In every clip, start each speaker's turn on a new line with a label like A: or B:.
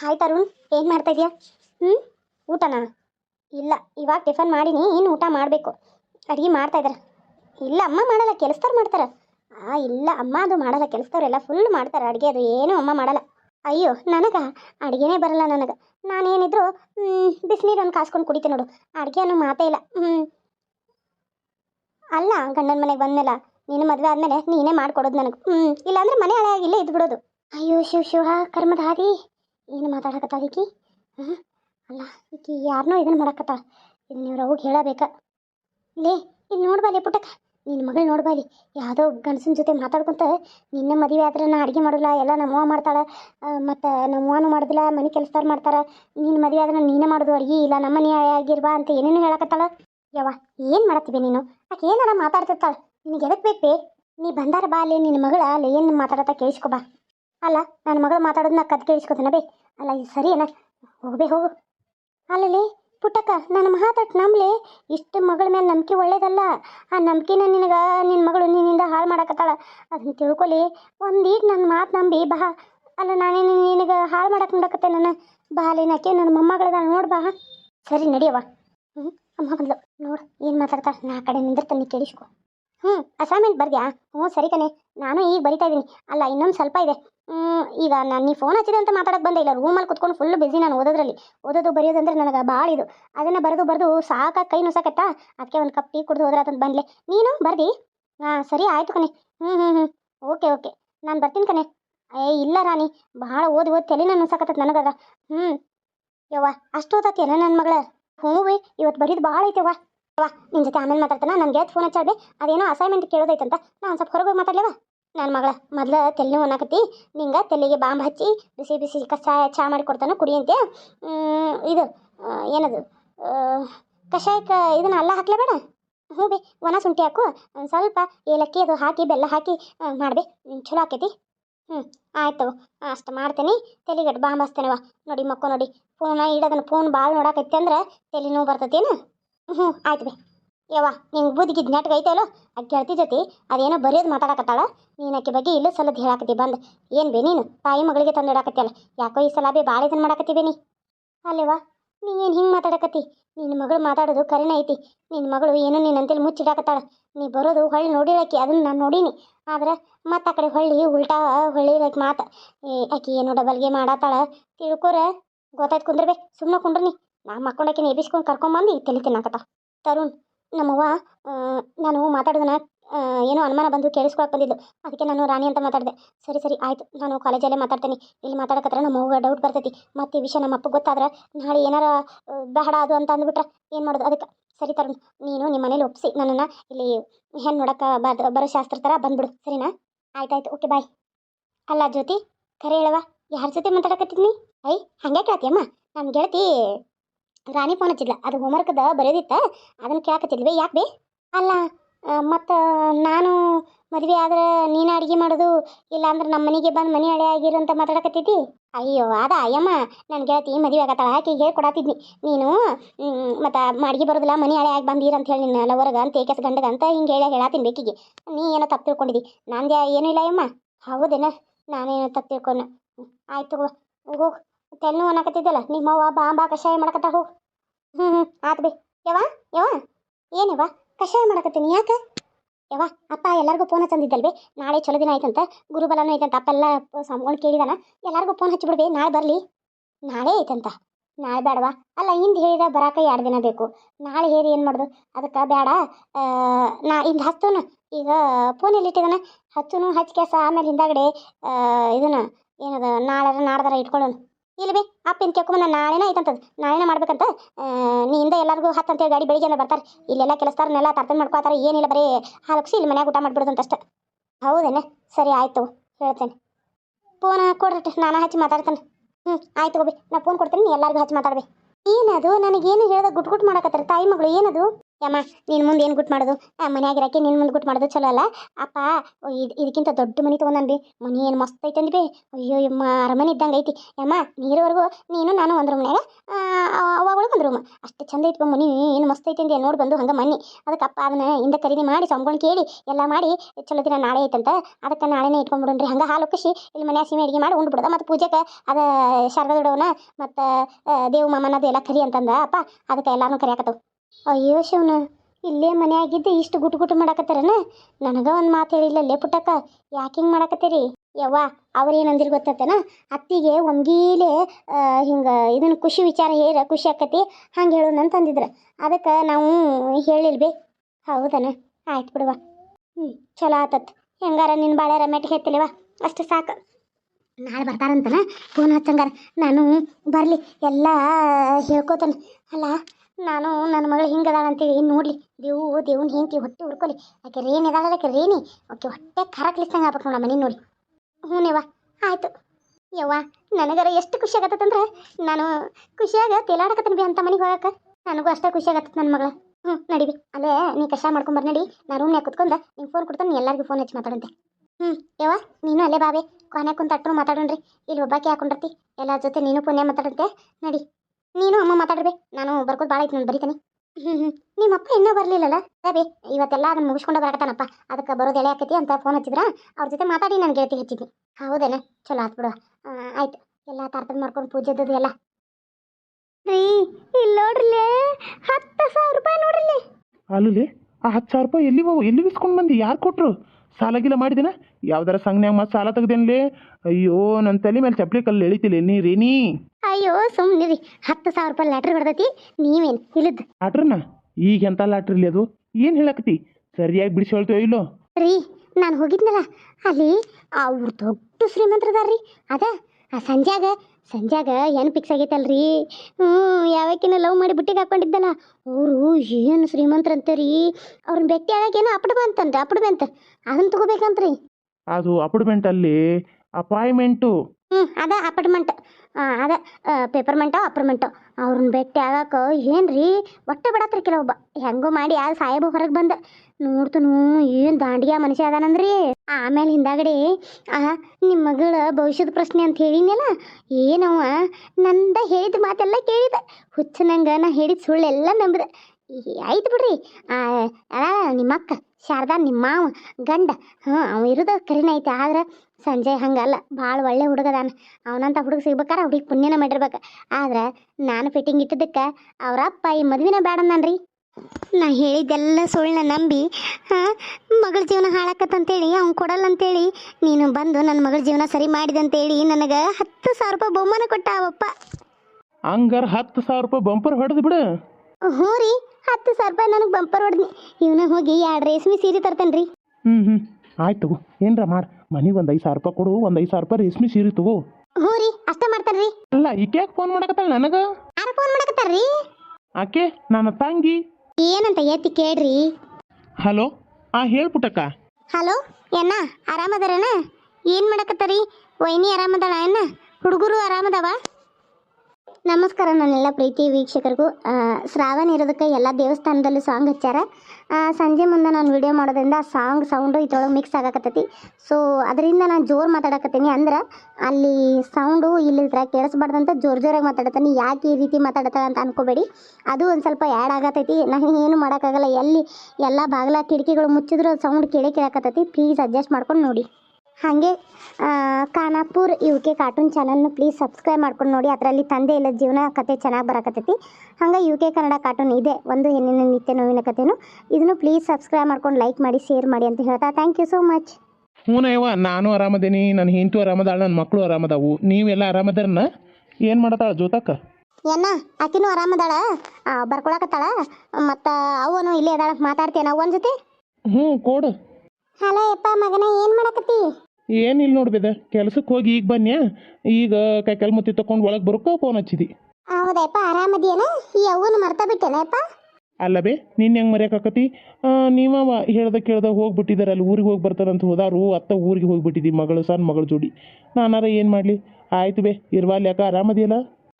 A: Hi Tarun ಏನು ಮಾಡ್ತಾ ಇದೀಯಾ? ಹ್ಞೂ ಊಟನಾ? ಇಲ್ಲ, ಇವಾಗ ಟಿಫನ್ ಮಾಡೀನಿ, ಇನ್ನು ಊಟ ಮಾಡಬೇಕು. ಅಡುಗೆ ಮಾಡ್ತಾ ಇದ್ದಾರೆ ಇಲ್ಲ, ಅಮ್ಮ ಮಾಡಲ್ಲ, ಕೆಲಸದವ್ರು ಮಾಡ್ತಾರೆ. ಆ, ಇಲ್ಲ, ಅಮ್ಮ ಅದು ಮಾಡಲ್ಲ ಕೆಲಸದವ್ರೆಲ್ಲ ಫುಲ್ ಮಾಡ್ತಾರೆ. ಅಡುಗೆ ಅದು ಏನೂ ಅಮ್ಮ ಮಾಡಲ್ಲ. ಅಯ್ಯೋ, ನನಗೆ ಅಡುಗೆನೇ ಬರಲ್ಲ ನನಗೆ. ನಾನೇನಿದ್ರು ಬಿಸಿನೀರು ಒಂದು ಕಾಸ್ಕೊಂಡು ಕುಡಿತೀನಿ ನೋಡು. ಅಡುಗೆ ಅನ್ನೋ ಮಾತೇ ಇಲ್ಲ. ಹ್ಞೂ ಅಲ್ಲ, ಗಂಡನ ಮನೆಗೆ ಬಂದಮೇಲೆ ನೀನು ಮದುವೆ ಆದಮೇಲೆ ನೀನೇ ಮಾಡ್ಕೊಡೋದು ನನಗೆ. ಹ್ಞೂ ಇಲ್ಲಾಂದ್ರೆ ಮನೆ ಹಳೆಯಾಗಿ ಇಲ್ಲೇ ಇದ್ಬಿಡೋದು. ಅಯ್ಯೋ, ಶಿವ ಶಿವ, ಕರ್ಮಧಾರಿ. ಏನು ಮಾತಾಡಕತ್ತಾಳ ಈಕಿ? ಹಾಂ? ಅಲ್ಲ, ಈಕಿ ಯಾರನ್ನೋ ಇದನ್ನು ಮಾಡಕತ್ತಾಳ. ಇದು ನೀವು ರವ್ಗೆ ಹೇಳಬೇಕ. ಲೇ ಇಲ್ಲಿ ನೋಡ್ಬಾಲಿ ಪುಟ್ಟಕ್ಕ. ನಿನ್ನ ಮಗಳು ನೋಡ್ಬಾಲಿ ಯಾವುದೋ ಗಂಡಸಿನ ಜೊತೆ ಮಾತಾಡ್ಕೊಂತ ನಿನ್ನ ಮದುವೆ ಆದ್ರೆ ನಾ ಅಡುಗೆ ಮಾಡೋಲ್ಲ ಎಲ್ಲ ನಮ್ಮವ್ವ ಮಾಡ್ತಾಳೆ. ಮತ್ತು ನಮ್ಮವ್ವನೂ ಮಾಡೋದಿಲ್ಲ, ಮನೆ ಕೆಲಸದವ್ರು ಮಾಡ್ತಾರೆ. ನಿನ್ನ ಮದುವೆ ಆದ್ರೆ ನೀನೇ ಮಾಡೋದು, ಅಡುಗೆ ಇಲ್ಲ, ನಮ್ಮ ಮನೆ ಆಗಿರ್ಬಾ ಅಂತ ಏನೇನು ಹೇಳಕತ್ತಾಳ. ಯವ್ವ, ಏನು ಮಾಡತ್ತೀವಿ ನೀನು? ಆಕೆ ಏನಾರ ಮಾತಾಡ್ತಿರ್ತಾಳೆ. ನಿನಗೆ ಎದಕ್ಕೆ ಬೇಕು ನೀ ಬಂದಾರ ಬಾ ಅಲ್ಲಿ ನಿನ್ನ ಮಗಳ ಅಲ್ಲಿ ಏನು ಮಾತಾಡತ್ತ ಕೇಳಿಸ್ಕೊ ಬಾ. ಅಲ್ಲ, ನನ್ನ ಮಗಳು ಮಾತಾಡೋದನ್ನ ಕದ್ ಕೇಳಿಸ್ಕೊತಾನ ಬೇ. ಅಲ್ಲ ಇದು ಸರಿ ಅಣ್ಣ ಹೋಗ್ಬೇ ಹೋಗು. ಅಲ್ಲಲ್ಲಿ ಪುಟ್ಟಕ್ಕ, ನನ್ನ ಮಾತಾಟ್ ನಂಬ್ಲಿ, ಇಷ್ಟು ಮಗಳ ಮೇಲೆ ನಂಬಿಕೆ ಒಳ್ಳೇದಲ್ಲ. ಆ ನಂಬಿಕೆನ ನಿನಗೆ ನಿನ್ನ ಮಗಳು ನಿನ್ನಿಂದ ಹಾಳು ಮಾಡಕತ್ತಾಳ. ಅದನ್ನ ತಿಳ್ಕೊಲಿ ಒಂದೀಟ್ ನನ್ನ ಮಾತು ನಂಬಿ, ಬಾ. ಅಲ್ಲ, ನಾನೇ ನಿನಗೆ ಹಾಳು ಮಾಡಕ್ಕೆ ನೋಡಕತ್ತೆ ನಾನು? ಬಾ ಅಲ್ಲಿನಕ್ಕೆ ನನ್ನ ಮೊಮ್ಮಗಳದ ನೋಡು ಬಾ. ಸರಿ, ನಡಿಯವ್ವ. ಹ್ಞೂ ಅಮ್ಮ ಬಂದ್ಲು ನೋಡು, ಏನು ಮಾತಾಡ್ತಾಳೆ? ನಾ ಕಡೆ ನಿಂದಿರ್ತಾನೆ ಕೇಳಿಸ್ಕೊ. ಹ್ಞೂ ಅಸೈನ್ಮೆಂಟ್ ಬರ್ದ್ಯಾ? ಹ್ಞೂ, ಸರಿ ಕಣೆ. ನಾನು ಈಗ ಬರಿತಾ ಇದ್ದೀನಿ. ಅಲ್ಲ, ಇನ್ನೊಂದು ಸ್ವಲ್ಪ ಇದೆ. ಈಗ ನಾನು ನೀ ಫೋನ್ ಹಚ್ಚಿದೆ ಅಂತ ಮಾತಾಡಕ್ಕೆ ಬಂದೆ. ಇಲ್ಲ ರೂಮಲ್ಲಿ ಕುತ್ಕೊಂಡು ಫುಲ್ ಬಿಸಿ ನಾನು ಓದೋದ್ರಲ್ಲಿ. ಓದೋದು ಬರೆಯೋದಂದ್ರೆ ನನಗೆ ಭಾಳ ಇದು. ಅದನ್ನು ಬರೆದು ಬರೆದು ಸಾಕ, ಕೈ ನುಸಾಕತ್ತಾ? ಅದಕ್ಕೆ ಒಂದು ಕಪ್ ಟೀ ಕುಡ್ದು ಅದನ್ನು ಬಂದ್ಲೆ. ನೀನು? ಬರ್ದಿ? ಹಾಂ, ಸರಿ, ಆಯಿತು ಕಣೆ. ಹ್ಞೂ ಹ್ಞೂ ಹ್ಞೂ ಓಕೆ ಓಕೆ. ನಾನು ಬರ್ತೀನಿ ಕಣೆ. ಏ, ಇಲ್ಲ ರಾಣಿ. ಭಾಳ ಓದಿ ಓದಿ ತಲೆನ ನುಸಾಕತ್ತದ ನನಗದ ಹ್ಞೂ ಯವ್ವ, ಅಷ್ಟು ಓದತ್ತೆ ನನ್ನ ಮಗಳ? ಹ್ಞೂ ಇವತ್ತು ಬರೀದು ಭಾಳ ಐತೆವ್ವ ವಾ ನಿನ್ನ ಜೊತೆ ಆಮೇಲೆ ಮಾತಾಡ್ತಾನೆ, ನನಗೆ ಫೋನ್ ಹಚ್ಚಾಡ್ದೆ ಅದೇನೋ ಅಸೈನ್ಮೆಂಟ್ ಕೇಳೋದೈತಂತ. ನಾನು ಸ್ವಲ್ಪ ಹೊರಗೆ ಹೋಗಿ ಮಾತಾಡ್ಲೇವ? ನನ್ನ ಮಗಳ, ಮೊದ್ಲು ತೆಲ್ಲು ಅನ್ನಕತ್ತಿ ನಿಂಗೆ ತೆಲ್ಲಿಗೆ ಬಾಂಬ್ ಹಚ್ಚಿ, ಬಿಸಿ ಬಿಸಿ ಕಷಾಯ ಚಾ ಮಾಡಿ ಕೊಡ್ತಾನ ಕುಡಿಯಂತೆ ಇದು ಏನದು ಕಷಾಯಕ್ಕೆ ಇದನ್ನ ಅಲ್ಲ ಹಾಕ್ಲೇ ಬೇಡ ಹ್ಞೂ ಬಿ, ಒಣ ಶುಂಠಿ ಹಾಕು. ಒಂದು ಸ್ವಲ್ಪ ಏಲಕ್ಕಿ ಅದು ಹಾಕಿ, ಬೆಲ್ಲ ಹಾಕಿ ಮಾಡ್ಬಿ. ಚಲೋ ಆಕೈತಿ. ಹ್ಞೂ ಆಯ್ತು ಅಷ್ಟು ಮಾಡ್ತೀನಿ. ತೆಲಿಗಟ್ಟು ಬಾಂಬ್ ಹಚ್ತೇನವ ನೋಡಿ ಮಕ್ಕ ನೋಡಿ, ಫೋನ ಇಡೋದನ್ನ ಫೋನ್ ಭಾಳ ನೋಡಕೈತಿ ಅಂದ್ರೆ ತಲೆ ನೋವು ಬರ್ತೈತೇನು? ಹ್ಞೂ, ಆಯ್ತು ಬಿ ಯವ್ವ, ನಿಂಗೆ ಬುದ್ಧಿಗೆ ನೆಟ್ಗೆ ಐತಲ್ಲೋ ಆ ಗೆಳತಿ ಜೊತೆ ಅದೇನೋ ಬರೆಯೋದು ಮಾತಾಡಕತ್ತಾಳ? ನೀನು ಆಕೆ ಬಗ್ಗೆ ಇಲ್ಲ ಸಲದ ಹೇಳಾಕತ್ತಿ ಬಂದು. ಏನು ಬೇ ನೀನು? ತಾಯಿ ಮಗಳಿಗೆ ತಂದು ಯಾಕೋ ಈ ಸಲ ಬೇ ಭಾಳ ಇದನ್ನು ಮಾಡಾಕತ್ತಿ ಬೇ ನೀ? ಅಲ್ಲೇವಾ ನೀ ಏನು ಹಿಂಗೆ ಮಾತಾಡಕತ್ತಿ? ನಿನ್ನ ಮಗಳು ಮಾತಾಡೋದು ಕರೆನೇ ಐತಿ. ನಿನ್ನ ಮಗಳು ಏನೋ ನೀನು ಅಂತೇಳಿ ಮುಚ್ಚಿಡಾಕತ್ತಾಳ. ನೀ ಬರೋದು ಹೊಳ್ಳಿ ನೋಡಿರಕ್ಕಿ, ಅದನ್ನು ನಾನು ನೋಡೀನಿ. ಆದ್ರೆ ಮತ್ತೆ ಆ ಕಡೆ ಹೊಳ್ಳಿ ಉಲ್ಟಾ ಹೊಳ್ಳಿರಕ್ಕೆ ಮಾತು. ಏ, ಆಕಿ ಏನೋ ಡಬಲ್ಗೆ ಮಾಡತ್ತಾಳ ತಿಳ್ಕೊರ? ಗೊತ್ತಾಯ್ತು ಕುಂದ್ರಬೇ ಸುಮ್ಮನೆ ಕುಂಡ್ರಿ ಮಕ್ಕೊಂಡಾಕಿನ ಎಬ್ಬಿಸ್ಕೊಂಡು ಕರ್ಕೊಂಬಂದು ಈಗ ತಲೆ ತಿನ್ನಾಕತ್ತ. ತರುಣ್, ನಮ್ಮವ್ವ ನಾನು ಮಾತಾಡೋದನ್ನ ಏನೋ ಅನುಮಾನ ಬಂದು ಕೇಳಿಸ್ಕೊಳಕ್ಕೆ ಬಂದಿದ್ದು ಅದಕ್ಕೆ ನಾನು ರಾಣಿ ಅಂತ ಮಾತಾಡಿದೆ. ಸರಿ ಸರಿ, ಆಯ್ತು. ನಾನು ಕಾಲೇಜಲ್ಲೇ ಮಾತಾಡ್ತೀನಿ. ಇಲ್ಲಿ ಮಾತಾಡಕತ್ರ ನಮ್ಮ ಡೌಟ್ ಬರ್ತೈತಿ. ಮತ್ತು ಈ ವಿಷಯ ನಮ್ಮ ಅಪ್ಪ ಗೊತ್ತಾದ್ರೆ ನಾಳೆ ಏನಾರ ಬೇಡ ಅದು ಅಂತ ಅಂದ್ಬಿಟ್ರೆ ಏನು ಮಾಡೋದು ಅದಕ್ಕೆ? ಸರಿ ತರುಣ್, ನೀನು ನಿಮ್ಮ ಮನೇಲಿ ಒಪ್ಪಿಸಿ ನನ್ನನ್ನು ಇಲ್ಲಿ ಹೆಣ್ಣು ನೋಡಕ್ಕೆ ಬದ, ಬರೋ ಶಾಸ್ತ್ರ ಥರ ಬಂದ್ಬಿಡು. ಸರಿನಾ? ಆಯ್ತಾಯ್ತು, ಓಕೆ, ಬಾಯ್. ಅಲ್ಲ ಜ್ಯೋತಿ, ಕರೆ ಹೇಳವ ಯಾರ ಜೊತೆ ಮಾತಾಡಕತ್ತಿದ್ನಿ? ಐ ಹಂಗೆ ಕೇಳ್ತೀಯಮ್ಮ? ನಮ್ಮ ಗೆಳತಿ ರಾಣಿ ಫೋನ್ ಹಚ್ಚಿದ್ಲ. ಅದು ಹೋಮ್ವರ್ಕ್ದ ಬರೆಯೋದಿತ್ತ ಅದನ್ನು ಕೇಳಕತ್ತಿದ್ವಿ ಯಾಕೆ ಬೇ? ಅಲ್ಲ ಮತ್ತು ನಾನು ಮದುವೆ ಆದ್ರೆ ನೀನು ಅಡುಗೆ ಮಾಡೋದು? ಇಲ್ಲಾಂದ್ರೆ ನಮ್ಮ ಮನೆಗೆ ಬಂದು ಮನೆ ಹಳೆ ಆಗಿರು ಅಂತ ಮಾತಾಡಕತ್ತಿದ್ದಿ? ಅಯ್ಯೋ ಅದ ಅಯ್ಯಮ್ಮ. ನನ್ನ ಗೆಳತಿ ಮದುವೆ ಆಗತ್ತಾಳ. ಹೇಳಿ ಹೇಳ್ಕೊಡತ್ತಿದ್ನಿ ನೀನು ಮತ್ತು ಅಡುಗೆ ಬರೋದಿಲ್ಲ, ಮನೆ ಹಳೆ ಆಗಿ ಬಂದೀರ ಅಂತ ಹೇಳಿ ನಿನ್ನ ಲವರ್ಗ ಅಂತ ಏಕೆಸ್ ಗಂಡಗ ಅಂತ ಹಿಂಗೆ ಹೇಳಿ ಹೇಳತ್ತೀನಿ ಬೇಕಿಗೆ. ನೀ ಏನೋ ತಪ್ಪು ತಿಳ್ಕೊಂಡಿದ್ದಿ ನಂದು ಏನೂ ಇಲ್ಲ ಅಯ್ಯಮ್ಮ. ಹೌದೇನ? ನಾನೇನೋ ತಪ್ಪು ತಿಳ್ಕೊಂಡ. ಆಯ್ತು ಹೋಗು. ತೆನ್ನು ಅನ್ನಕತ್ತಿದ್ದಲ್ಲ ನಿಮ್ಮವ್ವ ಬಾ ಬಾ ಕಷಾಯ ಮಾಡಕತ್ತ ಹೋಗು. ಹ್ಞೂ ಹ್ಞೂ ಆತು ಬಿ. ಯವ್ವ ಯವ್ವ ಏನವ್ವ ಕಷಾಯ ಮಾಡಕತ್ತೀನಿ, ಯಾಕೆ? ಯವ್ವ, ಅಪ್ಪ ಎಲ್ಲರಿಗೂ ಫೋನ್ ಹಚ್ಚಂದಿದ್ದಲ್ವೇ ನಾಳೆ ಚಲೋ ದಿನ ಆಯ್ತಂತ ಗುರುಬಲನೂ ಐತಂತ, ಅಪ್ಪ ಎಲ್ಲ ಸಂಬಳ ಕೇಳಿದಾನ. ಎಲ್ಲರಿಗೂ ಫೋನ್ ಹಚ್ಚಿಬಿಡ್ಬೇ ನಾಳೆ ಬರಲಿ. ನಾಳೆ ಐತಂತ. ನಾಳೆ ಬೇಡವಾ ಅಲ್ಲ, ಹಿಂದೆ ಹೇಳಿದ ಬರಾಕ ಎರಡು ದಿನ ಬೇಕು. ನಾಳೆ ಹೇರಿ ಏನು ಮಾಡೋದು? ಅದಕ್ಕೆ ಬೇಡ ನಾ ಇಂದು ಹಚ್ಚೋನು ಈಗ ಫೋನ್ ಎಲ್ಲಿಟ್ಟಿದಾನ ಹಚ್ಚುನು ಕ್ಯಾಸ ಆಮೇಲೆ ಹಿಂದಾಗಡೆ ಇದನ್ನ, ಏನದ ನಾಳೆ ನಾಡ್ದಾರ ಇಟ್ಕೊಳ್ಳೋನು. ಇಲ್ಲಿ ಅಪ್ಪ ಇನ್ ಕೇಳ್ಕೊಂಬ ನಾಳೆನೇ ಐತಂತದ ನಾಳೆನ ಮಾಡ್ಬೇಕಂತ ನೀ ಹಿಂದೆ ಎಲ್ಲರಿಗೂ ಅಂತೇಳಿ ಗಾಡಿ ಬೆಳಿಗ್ಗೆ ಅಂದ್ರೆ ಬರ್ತಾರೆ. ಇಲ್ಲೆಲ್ಲ ಕೆಲಸದಾರನ್ನೆಲ್ಲ ತರ್ಪಣೆ ಮಾಡ್ಕೊತಾರೆ ಏನಿಲ್ಲ ಬರೀ ಹಾಲಕ್ಸಿ ಇಲ್ಲಿ ಮನ್ಯಾಗ ಊಟ ಮಾಡ್ಬಿಡೋದು ಅಷ್ಟೆ. ಹೌದೇನೆ? ಸರಿ, ಆಯ್ತು ಹೇಳ್ತೇನೆ. ಫೋನ್ ಕೊಡ್ರಿ ನಾನು ಹಚ್ಚಿ ಮಾತಾಡ್ತೇನೆ. ಹ್ಞೂ ಆಯ್ತು ಗೋಬಿ ನಾ ಫೋನ್ ಕೊಡ್ತೀನಿ, ನೀ ಎಲ್ಲರಿಗೂ ಹಚ್ಚಿ ಮಾತಾಡ್ಬಿ ಏನದು? ನನಗೇನು ಹೇಳ್ದೆ ಗುಟ್ ಗುಟ್ ಮಾಡಕತ್ತಾರೆ ತಾಯಿ ಮಗಳು, ಏನದು? ಯಮ್ಮ ನಿನ್ನ ಮುಂದೆ ಏನು ಗುಟ್ ಮಾಡೋದು? ಆ, ಮನ್ಯಾಗಿರಕ್ಕೆ ನಿನ್ನ ಮುಂದೆ ಗುಟ್ ಮಾಡೋದು ಚಲೋ ಅಲ್ಲ? ಅಪ್ಪ ಇದು ಇದಕ್ಕಿಂತ ದೊಡ್ಡ ಮನೆ ತೊಗೊಂಡನ್ರಿ. ಮನೆ ಏನು ಮಸ್ತ್ ಐತೆ ಬಿ? ಅಯ್ಯೋ, ಯಮ್ಮ, ಅರಮನೆ ಇದ್ದಂಗೆ ಐತಿ. ಯಮ್ಮ, ನೀರವರೆಗೂ ನೀನು ನಾನು ಒಂದು ರೂಮ್ನಾಗ ಅವಾಗಳು ಒಂದು ರೂಮ್ ಅಷ್ಟು ಚಂದ ಐತಿ ಬಾ ಮನೆ, ಏನು ಮಸ್ತ್ ಐತಿ ಅಂದಿ ನೋಡಿ ಬಂದು ಹಂಗೆ ಮನೆ ಅದಕ್ಕೆ ಅಪ್ಪ ಅದನ್ನ ಹಿಂದೆ ಖರೀದಿ ಮಾಡಿ ಸಂಬಳ ಕೇಳಿ, ಎಲ್ಲ ಮಾಡಿ, ಚಲೋ ದಿನ ನಾಳೆ ಐತಂತ. ಅದಕ್ಕೆ ನಾಳೆನೇ ಇಟ್ಕೊಂಡ್ಬಿಡೋಣ್ರಿ ಹಂಗೆ ಹಾಲು ಕಸಿ ಇಲ್ಲಿ ಮನ್ಯಾಗ ಸೀಮೆ ಅಡುಗೆ ಮಾಡಿ ಉಂಡ್ಬಿಡೋದ ಮತ್ತು ಪೂಜೆಗೆ ಅದ ಶಾರದಾ ದೊಡವನ ಮತ್ತು ದೇವ್ ಮಾಮನದು ಎಲ್ಲ ಕರಿ ಅಂತಂದ. ಅಪ್ಪ, ಅದಕ್ಕೆ ಎಲ್ಲಾನು ಕರಿಯಾಕತ್ತವು. ಅಯ್ಯೋ ಶಿವನ ಇಲ್ಲೇ ಮನ್ಯಾಗಿದ್ದು ಇಷ್ಟು ಗುಟ್ ಗುಟ್ ಮಾಡಾಕತ್ತಾರನ? ನನಗ ಒಂದು ಮಾತು ಹೇಳಿಲ್ಲ ಲೇ ಪುಟ್ಟಕ್ಕ, ಯಾಕೆ ಹಿಂಗೆ ಮಾಡಾಕತ್ತೀರಿ? ಯವ್ವ ಅವ್ರೇನು ಅಂದಿರ್ ಗೊತ್ತೇನ ಅತ್ತಿಗೆ ಒಮ್ಗೀಲೆ ಹಿಂಗೆ ಇದನ್ನ ಖುಷಿ ವಿಚಾರ ಹೇರ, ಖುಷಿ ಆಕತಿ, ಹಂಗೆ ಹೇಳೋಣ ಅಂತಂದಿದ್ರು. ಅದಕ್ಕೆ ನಾವು ಹೇಳಿಲ್ ಬೇ. ಹೌದನ? ಆಯ್ತು ಬಿಡುವ ಹ್ಞೂ ಚಲೋ ಆತತ್. ಹೆಂಗಾರ ನಿನ್ನ ಬಾಳೆ ರಮೆಟಿಗೆ ಹೆತ್ತಲಿವ ಅಷ್ಟು ಸಾಕು. ನಾಳೆ ಬರ್ತಾರಂತನ? ಫೋನ್ ಹಚ್ಚಂಗಾರ. ನಾನು ಬರಲಿ, ಎಲ್ಲ ಹೇಳ್ಕೊತಾನೆ. ಅಲ್ಲ ನಾನು ನನ್ನ ಮಗಳು ಹಿಂಗದಾಳ ಅಂತೇಳಿ ನೋಡ್ಲಿ, ದೇವು, ದೇವ್ನ ಹೆಂಡತಿ ಹೊಟ್ಟೆ ಹುಡ್ಕೊಲಿ ಆಕೆ ರೇಣಿ ಅದಾಳ, ಆಕೆ ರೇಣಿ. ಓಕೆ ಹೊಟ್ಟೆ ಖಾರ ಆಗ್ಬೇಕು ನೋಡ ಮನೆ ನೋಡಿ. ಹ್ಞೂ ಯವ್ವ, ಆಯಿತು. ಯವ್ವ, ನನಗರ ಎಷ್ಟು ಖುಷಿ ಆಗತ್ತಂದ್ರೆ, ನಾನು ಖುಷಿಯಾಗ ತೇಲಾಡಕತ್ತೀನಿ ಬಿ ಅಂತ ಮನೆಗೆ ಹೋಗಕ್ಕೆ ನನಗೂ ಅಷ್ಟೇ ಖುಷಿ ಆಗತ್ತೆ ನನ್ನ ಮಗಳ. ಹ್ಞೂ ನಡಿವಿ ಅಲ್ಲೇ ನೀ ಕಷಾಯ ಮಾಡ್ಕೊಂಬರ್ ನಡಿ ನಾ ರೂಮ್ನ್ಯಾಗ ಕುತ್ಕೊಂಡು ನಿಂಗೆ ಫೋನ್ ಕೊಡ್ತಾನೆ, ನೀ ಎಲ್ಲರಿಗೂ ಫೋನ್ ಹಚ್ಚಿ ಮಾತಾಡಂತೆ. ಹ್ಞೂ, ಯವ್ವ, ನೀನು ಅಲ್ಲೇ ಬಾವೆ ಕೊನೆ ಕುಂತ ಅಟ್ಟರು ಮಾತಾಡೋಣ್ರಿ. ಇಲ್ಲಿ ಒಬ್ಬಾಕಿ ಹಾಕೊಂಡಿರ್ತಿ. ಎಲ್ಲರ ಜೊತೆ ನೀನು ಪುಣ್ಯ ಮಾತಾಡಂತೆ. ನಡಿ. ನೀನು ಅಮ್ಮ ಮಾತಾಡ್ರಿ ನಾನು ಬರ್ಕೋದು ಭಾಳ ಐತಿ, ನಾನು ಬರಿತಾನೆ. ಹ್ಞೂ ಹ್ಞೂ ನಿಮ್ಮಪ್ಪ ಇನ್ನೂ ಬರಲಿಲ್ಲಲ್ಲ? ಸರಿ ಇವತ್ತೆಲ್ಲ ಅದನ್ನ ಮುಗಿಸ್ಕೊಂಡು ಬರಕತ್ತಾನಪ್ಪ ಅದಕ್ಕೆ ಬರೋದು ಎಳೆ ಆಕೈತಿ ಅಂತ ಫೋನ್ ಹಚ್ಚಿದ್ರ, ಅವ್ರ ಜೊತೆ ಮಾತಾಡಿ ನಾನು ಗೆಳತಿ ಹಚ್ಚಿದ್ನಿ. ಹೌದೇನ? ಚಲೋ ಆತ್ ಬಿಡುವ ಆಯ್ತು. ಎಲ್ಲ ತಾರ್ಪದ ಮಾಡ್ಕೊಂಡು ಪೂಜೆದ್ದು ಎಲ್ಲ. ರೀ ಇಲ್ಲಿ ನೋಡ್ರಿ ಹತ್ತು ಸಾವಿರ ರೂಪಾಯಿ ನೋಡ್ರಿ
B: ಅಲ್ಲಿ ಆ ಹತ್ತು ಸಾವಿರ ರೂಪಾಯಿ ಎಲ್ಲಿ ಎಲ್ಲಿ ಇಸ್ಕೊಂಡು ಬಂದು? ಯಾರು ಕೊಟ್ಟರು ಸಾಲ ಗೀಲ ಮಾಡಿದಿನ? ಯಾವ್ದಾರ ಸಂಘನ್ಯಾಗ ಮತ್ತೆ ಸಾಲ ತೆಗ್ದೇನ್ಲಿ? ಅಯ್ಯೋ ನನ್ನ ತಲೆ ಮೇಲೆ ಚಪ್ಪಲಿ ಕಲ್ಲು ಎಳಿತಿಲ್ಲ ನೀ ರೇನಿ
A: ಅಯ್ಯೋ ಸುಮ್ಮನಿರಿ ಹತ್ತು ಸಾವಿರ ರೂಪಾಯಿ ಲ್ಯಾಟ್ರಿ ಹೊಡೆದೈತಿ ನೀವೇನು ಇಲ್ಲದ್ದು
B: ಲಾಟ್ರನ್ನ ಈಗ ಎಂಥ ಲಾಟ್ರಿಲಿ ಅದು? ಏನು ಹೇಳಕತಿ ಸರಿಯಾಗಿ ಬಿಡಿಸಿ ಇಲ್ಲೋ?
A: ರೀ ನಾನು ಹೋಗಿದ್ನಲ್ಲ ಅಲ್ಲಿ ಅವ್ರು ದೊಡ್ಡ ಶ್ರೀಮಂತರದಾರ್ರಿ ಅದ ಆ ಸಂಜಾಗ ಸಂಜಾಗ ಏನು ಫಿಕ್ಸ್ ಆಗೈತಲ್ರಿ? ಹ್ಞೂ ಯಾವಕ್ಕಿನ ಲವ್ ಮಾಡಿ ಬುಟ್ಟಿಗೆ ಹಾಕೊಂಡಿದ್ದಲ್ಲ ಅವರು ಏನು ಶ್ರೀಮಂತರಂತೀರಿ? ಅವ್ರನ್ನ ಭೇಟಿ ಆಗೇನೋ ಅಪ್ಪಡ ಬಂತನ್ರಿ ಅಪ್ಪಡ ಬಂತ ಅದನ್ನ ತಗೋಬೇಕಂತ್ರಿ.
B: ಅದು ಅಪಾರ್ಟ್ಮೆಂಟಲ್ಲಿ ಅಪಾಯಿಂಟ್ಮೆಂಟು.
A: ಹ್ಞೂ ಅದ ಅಪಾರ್ಟ್ಮೆಂಟ್ ಅದ ಪೇಪರ್ಮೆಂಟೋ ಅಪಾರ್ಟ್ಮೆಂಟೋ ಅವ್ರನ್ನ ಭೇಟಿ ಆಗಕ್ಕೆ ಏನು ರೀ ಒಟ್ಟೆ ಬಿಡತ್ರಿ ಕೆಲವೊಬ್ಬ. ಹೆಂಗೋ ಮಾಡಿ ಆ ಸಾಹೇಬು ಹೊರಗೆ ಬಂದ. ನೋಡ್ತನು ಏನು ದಾಂಡಿಗೆ ಮನುಷ್ಯ ಅದಾನಂದ್ರಿ? ಆಮೇಲೆ ಹಿಂದಾಗಡೆ, ಆ ನಿಮ್ಮ ಮಗಳ ಭವಿಷ್ಯದ ಪ್ರಶ್ನೆ ಅಂತ ಹೇಳಿನಲ್ಲ ಏನವ ನಂದ ಹೇಳಿದ ಮಾತೆಲ್ಲ ಕೇಳಿದ. ಹುಚ್ಚನಂಗ ನಾ ಹೇಳಿದ ಸುಳ್ಳೆಲ್ಲ ನಂಬಿದ. ಆಯ್ತು ಬಿಡ್ರಿ. ನಿಮ್ಮ ಅಕ್ಕ ಶಾರದಾ ನಿಮ್ಮ ಮಾವ ಗಂಡ, ಹಾಂ, ಅವ ಇರೋದು ಕರಿನ ಐತೆ, ಆದ್ರೆ ಸಂಜಯ್ ಹಂಗಲ್ಲ ಭಾಳ ಒಳ್ಳೆ ಹುಡುಗದಾನ ಅವನಂತ ಹುಡುಗ ಸಿಗ್ಬೇಕಾರ ಹುಡುಗಿ ಪುಣ್ಯನ ಮಾಡಿರ್ಬೇಕು. ಆದ್ರೆ ನಾನು ಫಿಟ್ಟಿಂಗ್ ಇಟ್ಟಿದ್ದಕ್ಕೆ ಅವರಪ್ಪ ಈ ಮದ್ವಿನ ಬೇಡಂದನ್ರಿ ನಾ ಹೇಳಿದ್ದೆಲ್ಲ ಸುಳ್ಳನ್ನ ನಂಬಿ ಮಗಳ ಜೀವನ ಹಾಳಾಕತ್ತಂತೇಳಿ ಅವ್ನು ಕೊಡಲ್ಲ ಅಂತೇಳಿ ನೀನು ಬಂದು ನನ್ನ ಮಗಳ ಜೀವನ ಸರಿ ಮಾಡಿದಂತೇಳಿ ನನಗೆ ಹತ್ತು ಸಾವಿರ ರೂಪಾಯಿ ಬಹುಮಾನ ಕೊಟ್ಟ ಅವಪ್ಪ
B: ಹಂಗಾರ ಹತ್ತು ಸಾವಿರ ರೂಪಾಯಿ ಬಂಪರ್ ಹೊಡೆದು ಬಿಡು.
A: ಹ್ಞೂ ರೀ ಹತ್ತು ಸಾವಿರ ರೂಪಾಯಿ ನನಗೆ ಬಂಪರ್ ಹೊಡೆದ್ನಿ. ಇವನ ಹೋಗಿ ಎರಡು ರೇಷ್ಮೆ ಸೀರೆ ತರ್ತೇನೆ ರೀ
B: ಹ್ಞೂ ಹ್ಞೂ ಆಯ್ತು ಏನರ ಮಾಡಿ ಮನೆಗೆ ಒಂದು ಐದು ಸಾವಿರ ರೂಪಾಯಿ ಕೊಡು ಒಂದು ಐದು ಸಾವಿರ ರೂಪಾಯಿ ರೇಷ್ಮೆ ಸೀರೆ ತಗೋ.
A: ಹ್ಞೂ ರೀ ಅಷ್ಟೇ ಮಾಡ್ತಾನೆ ರೀ
B: ಅಲ್ಲ ಈಕೆ ಫೋನ್ ಮಾಡಕತ್ತಾಳ ನನಗೆ?
A: ಯಾರು ಫೋನ್ ಮಾಡಕತ್ತಾರ್ರಿ?
B: ಆಕೆ ನನ್ನ ತಂಗಿ.
A: ಏನಂತ ಎತ್ತಿ ಕೇಳ್ರಿ?
B: ಹಲೋ ಆ ಹೇಳ್ಬಿಟ್ಟಕ್ಕ
A: ಹಲೋ ಏನ ಆರಾಮದಾರನ? ಏನು ಮಾಡಕತ್ತರಿ? ವೈನಿ ಆರಾಮದಾಳ ಏನ ಹುಡುಗರು ಆರಾಮದವ? ನಮಸ್ಕಾರ ನನ್ನೆಲ್ಲ ಪ್ರೀತಿ ವೀಕ್ಷಕರಿಗೂ. ಶ್ರಾವಣ ಇರೋದಕ್ಕೆ ಎಲ್ಲ ದೇವಸ್ಥಾನದಲ್ಲೂ ಸಾಂಗ್ ಹಚ್ಚಾರ. ಸಂಜೆ ಮುಂದೆ ನಾನು ವಿಡಿಯೋ ಮಾಡೋದ್ರಿಂದ ಸಾಂಗ್ ಸೌಂಡು ಇದ್ರೊಳಗೆ ಮಿಕ್ಸ್ ಆಗಕತ್ತೈತಿ. ಸೊ ಅದರಿಂದ ನಾನು ಜೋರು ಮಾತಾಡಕತ್ತೀನಿ ಅಂದ್ರೆ, ಅಲ್ಲಿ ಸೌಂಡು ಇಲ್ಲಿದ್ರ ಕೇಳಿಸ್ಬಾರ್ದಂತ ಜೋರು ಜೋರಾಗಿ ಮಾತಾಡತ್ತೀನಿ. ಯಾಕೆ ಈ ರೀತಿ ಮಾತಾಡ್ತಾಳೆ ಅಂತ ಅನ್ಕೋಬೇಡಿ. ಅದು ಒಂದು ಸ್ವಲ್ಪ ಆ್ಯಡ್ ಆಗತೈತಿ ನಾನು ಏನು ಮಾಡೋಕ್ಕಾಗಲ್ಲ. ಎಲ್ಲಿ ಎಲ್ಲ ಬಾಗಿಲ ಕಿಟಕಿಗಳು ಮುಚ್ಚಿದ್ರು ಸೌಂಡ್ ಕೇಳೇ ಕೇಳಕತ್ತೈತಿ. ಪ್ಲೀಸ್ ಅಡ್ಜಸ್ಟ್ ಮಾಡ್ಕೊಂಡು ನೋಡಿ. ಹಾಗೆ ಖಾನಾಪುರ್ ಯು ಕೆ ಕಾರ್ಟೂನ್ ಚಾನಲ್ನು ಪ್ಲೀಸ್ ಸಬ್ಸ್ಕ್ರೈಬ್ ಮಾಡ್ಕೊಂಡು ನೋಡಿ. ಅದರಲ್ಲಿ ತಂದೆ ಇಲ್ಲ ಜೀವನ ಕತೆ ಚೆನ್ನಾಗಿ ಬರಕತ್ತೈತಿ. ಹಂಗೆ ಯು ಕೆ ಕನ್ನಡ ಕಾರ್ಟೂನ್ ಇದೆ ಒಂದು ಹೆಣ್ಣಿನ ನಿತ್ಯ ನೋವಿನ ಕಥೆನು ಇದನ್ನು ಪ್ಲೀಸ್ ಸಬ್ಸ್ಕ್ರೈಬ್ ಮಾಡ್ಕೊಂಡು ಲೈಕ್ ಮಾಡಿ ಶೇರ್ ಮಾಡಿ ಅಂತ ಹೇಳ್ತಾ ಥ್ಯಾಂಕ್ ಯು ಸೋ ಮಚ್
B: ಹ್ಞೂ ಯವ್ವ ನಾನು ಆರಾಮದೇನಿ ನನ್ನ ಹೆಂಡತಿ ಆರಾಮದಾಳ ನನ್ನ ಮಕ್ಕಳು ಆರಾಮದಾವು. ನೀವೆಲ್ಲ ಆರಾಮದಾರನ? ಏನು ಮಾಡತ್ತಾಳ ಜೋತಕ್ಕ?
A: ಏನ ಆಕಿನೂ ಆರಾಮದಾಳ? ಬರ್ಕೊಳಕತ್ತಾಳ? ಮತ್ತು ಅವನು ಇಲ್ಲೇ ಅದಾಳ ಮಾತಾಡ್ತೇನೆ. ಅವನ ಜೊತೆ?
B: ಹ್ಞೂ ಕೊಡು.
A: ಹಲೋ ಯಪ್ಪ ಮಗನ ಏನು ಮಾಡಕತ್ತಿ?
B: ಏನಿಲ್ಲ ನೋಡ್ಬೇದ ಕೆಲಸಕ್ಕೆ ಹೋಗಿ ಈಗ ಬನ್ನಿ ಈಗ ಕೈ ಕಾಲು ಮುತ್ತಿ ತಕೊಂಡು ಒಳಗೆ ಬರೋಕೆ ಫೋನ್ ಹಚ್ಚಿದಿ.
A: ಹೌದಪ್ಪ ಆರಾಮದಿಯೇನ? ಈ ಅವ್ವನು ಮರ್ತಾ ಬಿಟ್ಟೆನಪ್ಪ?
B: ಅಲ್ಲಬೇ ನಿನ್ನ ಹೆಂಗೆ ಮರ್ಯಾಕತಿ ನೀವ ಹೇಳ್ದ ಕೇಳ್ದ ಹೋಗ್ಬಿಟ್ಟಿದ್ದಾರೆ ಅಲ್ಲಿ ಊರಿಗೆ ಹೋಗಿ ಬರ್ತಾರಂತ ಹೋದಾರು ಅತ್ತ ಊರಿಗೆ ಹೋಗ್ಬಿಟ್ಟಿದ್ದಿ ಮಗಳು ಸಣ್ಣ ಮಗಳ ಜೋಡಿ. ನಾನಾರ ಏನು ಮಾಡಲಿ? ಆಯ್ತು ಬೇ ಇರ್ವಾಲ್ ಯಾಕ ಆರಾಮದಿಯಲ್ಲ?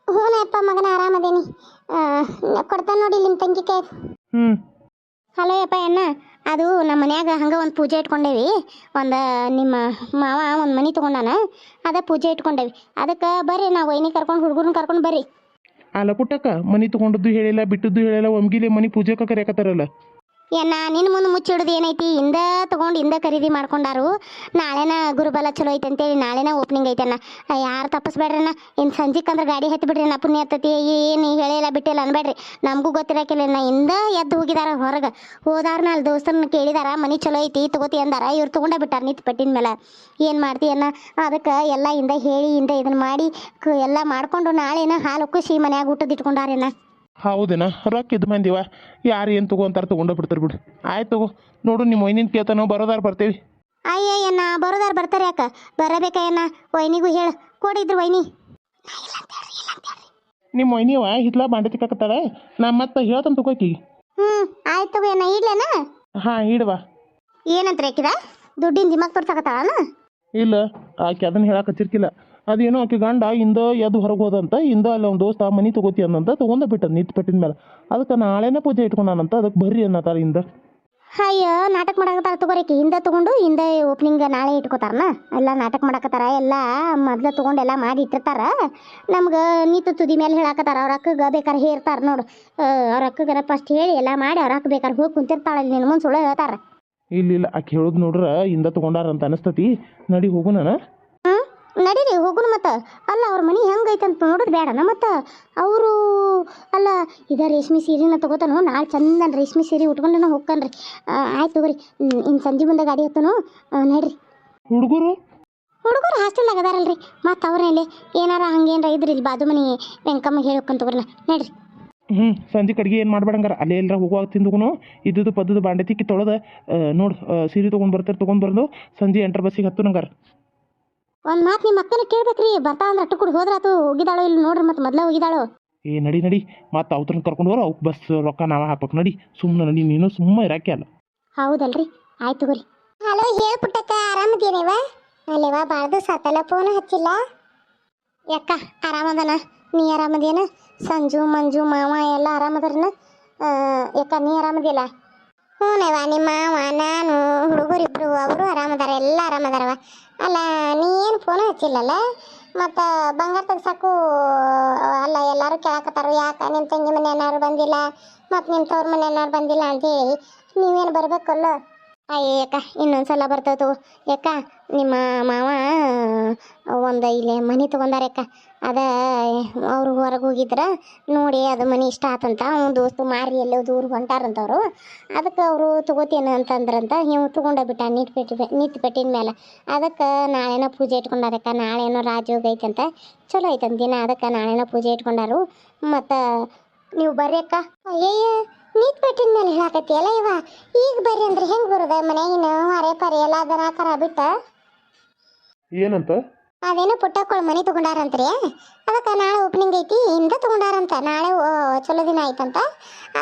A: ಹ್ಞೂ ಅಪ್ಪ ಮಗನ ಆರಾಮದೇನಿ. ಕೊಡ್ತಾನೆ ನೋಡಿ ನಿಮ್ಮ ತಂಗಿ ಕೈ
B: ಹ್ಞೂ
A: ಹಲೋ ಯಪ್ಪ ಅಣ್ಣ. ಅದು ನಮ್ಮ ಮನ್ಯಾಗ ಹಂಗೆ ಒಂದು ಪೂಜೆ ಇಟ್ಕೊಂಡೇವಿ. ಒಂದು ನಿಮ್ಮ ಮಾವ ಒಂದು ಮನೆ ತೊಗೊಂಡಾನ, ಅದ ಪೂಜೆ ಇಟ್ಕೊಂಡೇವಿ. ಅದಕ್ಕೆ ಬರ್ರಿ, ನಾವು ವೈನಿ ಕರ್ಕೊಂಡು ಹುಡುಗರನ್ನ ಕರ್ಕೊಂಡು ಬರ್ರಿ.
B: ಅಲ್ಲ ಪುಟ್ಟಕ್ಕ, ಮನಿ ತಗೊಂಡದ್ದು ಹೇಳಿಲ್ಲ, ಬಿಟ್ಟದ್ದು ಹೇಳಿಲ್ಲ, ಒಮ್ಗಿಲೆ ಮನಿ ಪೂಜೆಕ ಕರೆಯಕತ್ತಾರಲ್ಲ.
A: ಏನ ನಿನ್ನ ಮುಂದೆ ಮುಚ್ಚಿಡೋದು ಏನೈತಿ? ಇಂದ ತಗೊಂಡು ಇಂದ ಖರೀದಿ ಮಾಡ್ಕೊಂಡಾರು. ನಾಳೆನ ಗುರುಬಲ ಚಲೋ ಐತೆ ಅಂತೇಳಿ ನಾಳೆನ ಓಪನಿಂಗ್ ಐತೆ ಅಣ್ಣ. ಯಾರು ತಪ್ಪಿಸ್ಬೇಡ್ರಣ್ಣ ಇನ್ನು ಸಂಜಿಕ್ ಅಂದ್ರೆ ಗಾಡಿ ಹತ್ತಿ ಬಿಡ್ರಿ ನಾ ಪುಣ್ಯ ಹತ್ತತಿ. ಏನು ಹೇಳಿಲ್ಲ ಬಿಟ್ಟಿಲ್ಲ ಅನ್ಬೇಡ್ರಿ. ನಮಗೂ ಗೊತ್ತಿರಕಿಲ್ಲ ನಾ ಇಂದ ಎದ್ದು ಹೋಗಿದಾರ ಹೊರಗೆ. ಹೋದಾರ ಅಲ್ಲಿ ದೋಸ್ತರನ್ನ ಕೇಳಿದಾರ, ಮನೆ ಚಲೋ ಐತಿ, ತಗೋತಿ ಅಂದಾರ. ಇವ್ರು ತಗೊಂಡೇ ಬಿಟ್ಟಾರ ನಿಂತು ಪೆಟ್ಟಿನ ಮೇಲೆ ಏನು ಮಾಡ್ತೀಯನ್ನ ಅದಕ್ಕೆ ಎಲ್ಲ ಹಿಂದೆ ಹೇಳಿ, ಹಿಂದೆ ಇದನ್ನ ಮಾಡಿ ಎಲ್ಲ ಮಾಡ್ಕೊಂಡು ನಾಳೆನ ಹಾಲು ಕುಸಿ ಮನ್ಯಾಗ ಊಟದ ಇಟ್ಕೊಂಡಾರೇನ
B: ಹೌದೇನ? ರೊಕ್ಕ ಇದ್ದು ಮಂದಿವ ಯಾರು ಏನು ತಗೋಂತಾರ ತಗೊಂಡ ಬಿಡ್ತಾರೆ ಬಿಡು. ಆಯ್ತು ತಗೋ. ನೋಡು ನಿಮ್ಮ ವೈನಿನ ಕೇಳ್ತಾನೋ ಬರೋದಾರ ಬರ್ತೇವಿ.
A: ಅಯ್ಯಯ್ಯಣ್ಣ ಬರೋದಾರ ಬರ್ತಾರೆ ಯಾಕ? ಬರಬೇಕಯ್ಯಣ್ಣ ವೈನಿಗೂ ಹೇಳ. ಕೊಡಿದ್ರು ವೈನಿ.
B: ನಿಮ್ಮ ಒಯ್ನಿವ ಹಿತ್ಲ ಬಾಂಡೆ ತಿಕ್ಕಾಕತ್ತಾಳ. ನಾ ಮತ್ತೆ ಹೇಳ್ತಾನೆ ತಗೋಕಿ
A: ಹ್ಞೂ ಆಯ್ತು ಅಣ್ಣ ಇಡ್ಲೇನ?
B: ಹಾಂ ಇಡುವ
A: ಏನಂತ ರೇಕಿದ ದುಡ್ಡಿನ ದಿಮಾಗ್ ತೋರ್ಸಕತ್ತಾಳನ?
B: ಇಲ್ಲ ಆಕೆ ಅದನ್ನ ಹೇಳಕ್ಕೆ ಹಚ್ಚಿರ್ಕಿಲ್ಲ. ಅದೇನೋ ಆಕೆ ಗಂಡ ಇಂದ ಎದ್ದು ಹೊರಗೆ ಹೋದಂತ ಇಂದ ಅಲ್ಲಿ ಒಂದು ದೋಸ್ತ ಮನೆ ತಗೋತಿ ಅಂದಂತ ತಗೊಂಡ ಬಿಟ್ಟ ನಿಂತು ಪೆಟ್ಟಿನ ಮೇಲೆ. ಅದಕ್ಕೆ ನಾಳೆನೇ ಪೂಜೆ ಇಟ್ಕೊಂಡಾನಂತ ಅದಕ್ಕೆ ಬರ್ರಿ ಅನ್ನತ್ತಾರ ಇಂದ
A: ಅಯ್ಯೋ ನಾಟಕ ಮಾಡಕತ್ತಾರ ತಗೋರಿಕಿ ಹಿಂದೆ ತಗೊಂಡು ಹಿಂದೆ ಓಪನಿಂಗ್ ನಾಳೆ ಇಟ್ಕೋತಾರನ. ಎಲ್ಲ ನಾಟಕ ಮಾಡಕತ್ತಾರ ಎಲ್ಲ ಮೊದ್ಲು ತಗೊಂಡು ಎಲ್ಲ ಮಾಡಿ ಇಟ್ಟಿರ್ತಾರ. ನಮ್ಗೆ ನೀತು ತುದಿ ಮೇಲೆ ಹೇಳಕತ್ತಾರ ಅವ್ರ ಅಕ್ಕಗೆ ಬೇಕಾರೆ ಹೇರ್ತಾರ ನೋಡು. ಅವ್ರ ಅಕ್ಕಗಾರ ಫಸ್ಟ್ ಹೇಳಿ ಎಲ್ಲ ಮಾಡಿ ಅವ್ರ ಅಕ್ಕ ಬೇಕಾರೆ ಹೋಗಿ ಕುಂತಿರ್ತಾಳೆ ನಿನ್ನ ಮುಂದೆ ಸುಳ್ಳು ಹೇಳ್ತಾರ.
B: ಇಲ್ಲ ಇಲ್ಲ ಆಕೆ ಹೇಳೋದು ನೋಡ್ರ ಹಿಂದೆ ತಗೊಂಡಾರ ಅಂತ ಅನಿಸ್ತತಿ. ನಡಿ ಹೋಗು ನಾನು.
A: ನಡೀರಿ ಹೋಗುನು ಮತ್ತೆ. ಅಲ್ಲ ಅವ್ರ ಮನೆ ಹೆಂಗೈತೆ ಅಂತ ನೋಡೋದು ಬೇಡನ ಮತ್ತೆ. ಅವರು ಅಲ್ಲ ಇದ ರೇಷ್ಮೆ ಸೀರೆನ ತಗೋತಾನ ನಾಳೆ ಚಂದನ ರೇಷ್ಮೆ ಸೀರೆ ಉಟ್ಕೊಂಡು ಹೋಗ್ಕನ್ರಿ ಆಯ್ತು ತಗೋರಿ. ಇನ್ನು ಸಂಜೆ ಮುಂದೆ ಗಾಡಿ ಹತ್ತನು ನಡ್ರಿ.
B: ಹುಡುಗರು?
A: ಹುಡುಗರು ಹಾಸ್ಟೆಲ್ದಾಗ ಅದಾರಲ್ರಿ. ಮತ್ತೆ ಅವ್ರಲ್ಲಿ ಏನಾರ ಹಂಗೇನಾರ ಇದ್ರಿ ಇಲ್ಲಿ ಬಾಜು ಮನೆ ವೆಂಕಮ್ಮಗೆ ಹೇಳ್ಕೊಂತ ತಗೋರಿ ನಡ್ರಿ.
B: ಹ್ಞೂ ಸಂಜೆ ಕಡೆಗೆ ಏನು ಮಾಡ್ಬೇಡಂಗಾರ? ಅಲ್ಲೇ ಎಲ್ಲರ ಹೋಗುವಾಗ ತಿಂದುಗುನು ಇದ್ದದ್ದು ಪದ್ದದು ಬಾಂಡೆ ತಿಕ್ಕಿ ತೊಳೆದ ನೋಡು ಸೀರೆ ತೊಗೊಂಡು ಬರ್ತಾರೆ ತೊಗೊಂಡು ಬಂದು ಸಂಜೆ ಎಂಟ್ರ ಬಸ್ಸಿಗೆ ಹತ್ತು ನಂಗಾರ
A: ಒಂದು ಮಾತು ನಿಮ್ಮ ಅಕ್ಕನ ಕೇಳ್ಬೇಕ್ರಿ. ಬರ್ತಾ ಅಂದ್ರೆ ಅಟ್ಟು ಕುಡ್ ಹೋದ್ರಾತು ಹೋಗಿದಾಳು ಇಲ್ಲಿ ನೋಡ್ರಿ ಮತ್ತೆ ಮೊದ್ಲ ಹೋಗಿದಾಳು.
B: ಏ ನಡಿ ನಡಿ. ಮತ್ತೆ ಅವ್ರನ್ನ ಕರ್ಕೊಂಡು ಹೋರ. ಅವ್ಕೆ ಬಸ್ ರೊಕ್ಕ ನಾವ ಹಾಕ್ಬೇಕು ನಡಿ. ಸುಮ್ಮನೆ ನಡಿ. ನೀನು ಸುಮ್ಮನೆ ಇರಾಕೆ ಅಲ್ಲ.
A: ಹೌದಲ್ರಿ. ಆಯ್ತು ತಗೋರಿ. ಹಲೋ ಹೇಳು ಪುಟ್ಟಕ್ಕ. ಆರಾಮದೇನೇವ ಅಲ್ಲೇವಾ ಭಾಳ ದಿವಸ ಆತಲ್ಲ ಫೋನ್ ಹಚ್ಚಿಲ್ಲ. ಯಾಕ ಆರಾಮದನ ನೀ ಆರಾಮದೇನ ಸಂಜು ಮಂಜು ಮಾವ ಎಲ್ಲ ಆರಾಮದಾರನ ಯಾಕ ನೀ ಆರಾಮದಿಲ್ಲ ಹ್ಞೂನವ್ವ ನಿಮ್ಮ ಮಾವ, ನಾನು, ಹುಡುಗರಿಬ್ರು, ಅವರು ಆರಾಮದಾರ, ಎಲ್ಲ ಆರಾಮದಾರವ ಅಲ್ಲ, ನೀ ಏನು ಫೋನ್ ಹಚ್ಚಿಲ್ಲಲ್ಲ? ಮತ್ತು ಬಂಗಾರ ತೆಗ್ಸಕ್ಕೂ ಅಲ್ಲ, ಎಲ್ಲರೂ ಕೇಳಕತ್ತಾರ, ಯಾಕೆ ನಿಮ್ಮ ತಂಗಿ ಮನೆ ಏನಾರು ಬಂದಿಲ್ಲ ಮತ್ತು ನಿಮ್ಮ ತವ್ರ ಮನೆ ಏನಾರು ಬಂದಿಲ್ಲ ಅಂತೇಳಿ ನೀವೇನು ಬರಬೇಕಲ್ಲ? ಅಯ್ಯ ಯಾಕ ಇನ್ನೊಂದ್ಸಲ ಬರ್ತೈತು ಯಾಕ ನಿಮ್ಮ ಮಾವ, ಒಂದು ಇಲ್ಲಿ ಮನೆ ತೊಗೊಂಡಾರಕ್ಕ ಅದ ಅವರು ಹೊರಗೆ ಹೋಗಿದ್ರ ನೋಡಿ ಅದು ಮನೆ ಇಷ್ಟ ಆತಂತ. ಅವ್ನ ದೋಸ್ತು ಮಾರಿ ಎಲ್ಲೋ ದೂರ ಹೊಂಟಾರಂತವ್ರು. ಅದಕ್ಕೆ ಅವರು ತೊಗೋತೇನೆ ಅಂತಂದ್ರಂತ ನೀವು ತೊಗೊಂಡ ಬಿಟ್ಟ ನೀಟ್ ಪೆಟ್ಟಿ ನಿಂತು ಪೆಟ್ಟಿನ ಮೇಲೆ ಅದಕ್ಕೆ ನಾಳೆನೋ ಪೂಜೆ ಇಟ್ಕೊಂಡಾರಕ್ಕ ನಾಳೆನೋ ರಾಜಯೋಗ ಐತಂತ ಚಲೋ ಐತಂತ ದಿನ ಅದಕ್ಕೆ ನಾಳೆನೋ ಪೂಜೆ ಇಟ್ಕೊಂಡಾರು. ಮತ್ತು ನೀವು ಬರ್ರಿ ಅಕ್ಕ. ಅಯ್ಯಯ್ಯ, ನೀಟ್ ಪೆಟ್ಟಿನ ಮೇಲೆ ಹೇಳಾಕತ್ತಿ ಅಲ್ಲ ಇವ. ಈಗ ಬರ್ರಿ ಅಂದ್ರೆ ಹೆಂಗೆ ಬರೋದ ಮನೆಗಿನ ಅರೆ ಪರೆ ಎಲ್ಲ ದನ ಕರ ಬಿಟ್ಟ?
B: ಏನಂತ?
A: ಅದೇನೋ ಪುಟ್ಟಕ್ಕೊಳ ಮನೆ ತಗೊಂಡಾರಂತ್ರಿ. ಅದಕ್ಕೆ ನಾಳೆ ಓಪನಿಂಗ್ ಐತಿ ಇಂದ ತಗೊಂಡಾರಂತ. ನಾಳೆ ಚಲೋ ದಿನ ಆಯ್ತಂತ